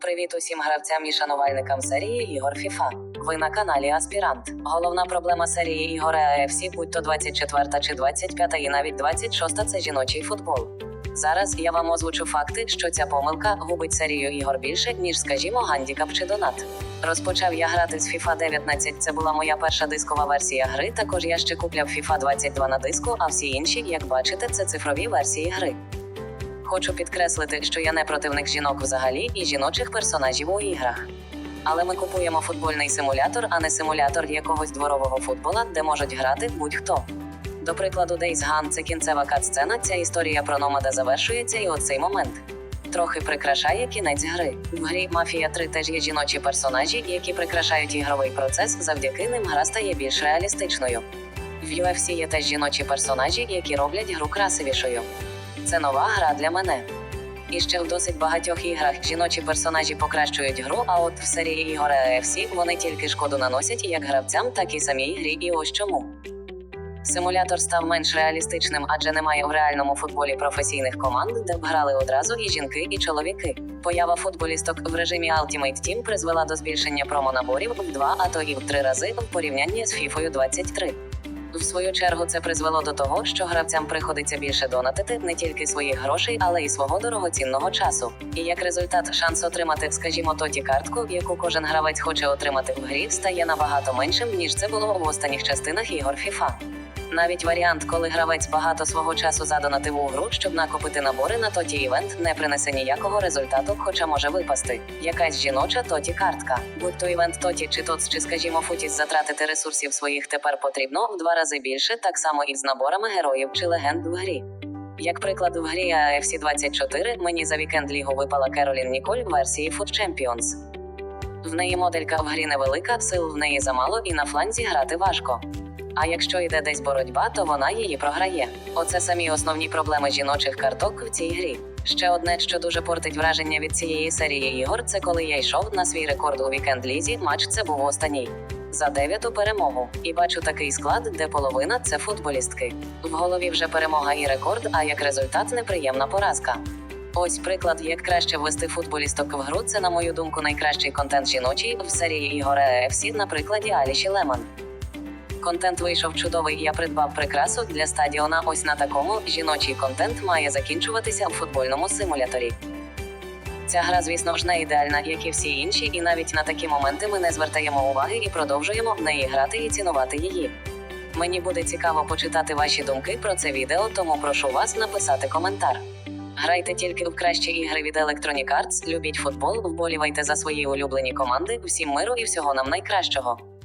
Привіт усім гравцям і шанувальникам серії ігор FIFA. Ви на каналі Аспірант. Головна проблема серії ігор AFC, будь то 24 чи 25 і навіть 26 це жіночий футбол. Зараз я вам озвучу факти, що ця помилка губить серію ігор більше, ніж, скажімо, гандікап чи донат. Розпочав я грати з FIFA 19, це була моя перша дискова версія гри. Також я ще купляв FIFA 22 на диску, а всі інші, як бачите, це цифрові версії гри. Хочу підкреслити, що я не противник жінок взагалі і жіночих персонажів у іграх. Але ми купуємо футбольний симулятор, а не симулятор якогось дворового футбола, де можуть грати будь-хто. До прикладу, Days Gone – це кінцева кат-сцена, ця історія про номада завершується, і оцей момент трохи прикрашає кінець гри. В грі Мафія 3 теж є жіночі персонажі, які прикрашають ігровий процес. Завдяки ним гра стає більш реалістичною. В UFC є теж жіночі персонажі, які роблять гру красивішою. Це нова гра для мене. І ще в досить багатьох іграх жіночі персонажі покращують гру, а от в серії ігор AFC вони тільки шкоду наносять як гравцям, так і самій грі. І ось чому. Симулятор став менш реалістичним, адже немає в реальному футболі професійних команд, де б грали одразу і жінки, і чоловіки. Поява футболісток в режимі Ultimate Team призвела до збільшення промонаборів в два, а то і в три рази в порівнянні з FIFA 23. В свою чергу це призвело до того, що гравцям приходиться більше донатити не тільки своїх грошей, але й свого дорогоцінного часу. І як результат, шанс отримати, скажімо, тоті картку, яку кожен гравець хоче отримати в грі, стає набагато меншим, ніж це було в останніх частинах ігор FIFA. Навіть варіант, коли гравець багато свого часу задонатив у гру, щоб накопити набори на тоті івент, не принесе ніякого результату, хоча може випасти. Якась жіноча тоті картка. Будь то івент тоті чи тоц, чи скажімо, футіс затратити ресурсів своїх тепер потрібно в два рази більше, так само і з наборами героїв чи легенд в грі. Як приклад, в грі AFC 24 мені за вікенд лігу випала Керолін Ніколь в версії Foot Champions. В неї моделька в грі невелика, сил в неї замало і на фланзі грати важко. А якщо йде десь боротьба, то вона її програє. Оце самі основні проблеми жіночих карток в цій грі. Ще одне, що дуже портить враження від цієї серії ігор, це коли я йшов на свій рекорд у вікенд лізі. Матч це був останній. За дев'яту перемогу. І бачу такий склад, де половина це футболістки. В голові вже перемога і рекорд, а як результат неприємна поразка. Ось приклад, як краще ввести футболісток в гру. Це, на мою думку, найкращий контент жіночий в серії ігор EFC на прикладі Аліші Лемон. Контент вийшов чудовий. Я придбав прикрасу для стадіона. Ось на такому жіночий контент має закінчуватися в футбольному симуляторі. Ця гра, звісно ж, не ідеальна, як і всі інші, і навіть на такі моменти ми не звертаємо уваги і продовжуємо в неї грати і цінувати її. Мені буде цікаво почитати ваші думки про це відео, тому прошу вас написати коментар. Грайте тільки в кращі ігри від Electronic Arts, любіть футбол, вболівайте за свої улюблені команди, всім миру і всього нам найкращого.